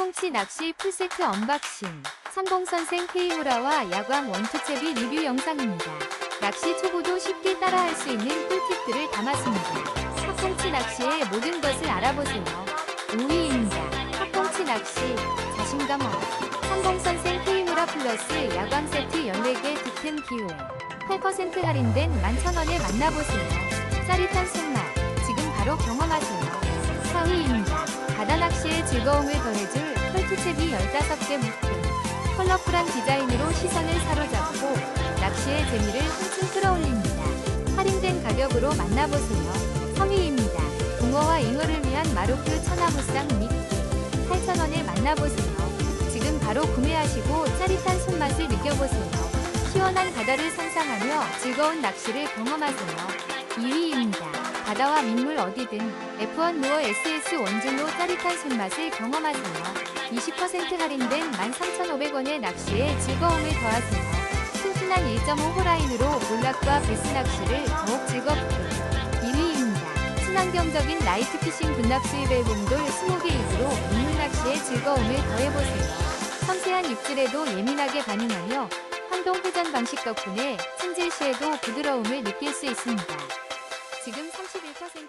꽁치 낚시 풀세트 언박싱 선봉선생 K무라와 야광 원투채비 리뷰 영상입니다. 낚시 초보도 쉽게 따라할 수 있는 꿀팁들을 담았습니다. 핫꽁치 낚시의 모든 것을 알아보세요. 5위입니다. 핫꽁치 낚시 자신감 업 선봉선생 K무라 플러스 야광 세트 14개 득템 기회 8% 할인된 11,000원에 만나보세요. 짜릿한 손맛 지금 바로 경험하세요. 4위입니다. 바다 낚시의 즐거움을 더해줄 털투채비 15개 묶음. 컬러풀한 디자인으로 시선을 사로잡고 낚시의 재미를 한층 끌어올립니다. 할인된 가격으로 만나보세요. 3위입니다. 붕어와 잉어를 위한 마루크 천하무쌍 미끼. 8,000원에 만나보세요. 지금 바로 구매하시고 짜릿한 손맛을 느껴보세요. 시원한 바다를 상상하며 즐거운 낚시를 경험하세요. 2위입니다. 바다와 민물 어디든 F1 무어 SS 원줄로 짜릿한 손맛을 경험하세요. 20% 할인된 13,500원의 낚시에 즐거움을 더하세요. 튼튼한 1.5 호라인으로 몰락과 베스 낚시를 더욱 즐겁게. 1위입니다. 친환경적인 라이트 피싱 군락 수입 앨범돌 20개 입으로 민물 낚시의 즐거움을 더해보세요. 섬세한 입질에도 예민하게 반응하며 황동 회전 방식 덕분에 찜질 시에도 부드러움을 느낄 수 있습니다. 지금 31%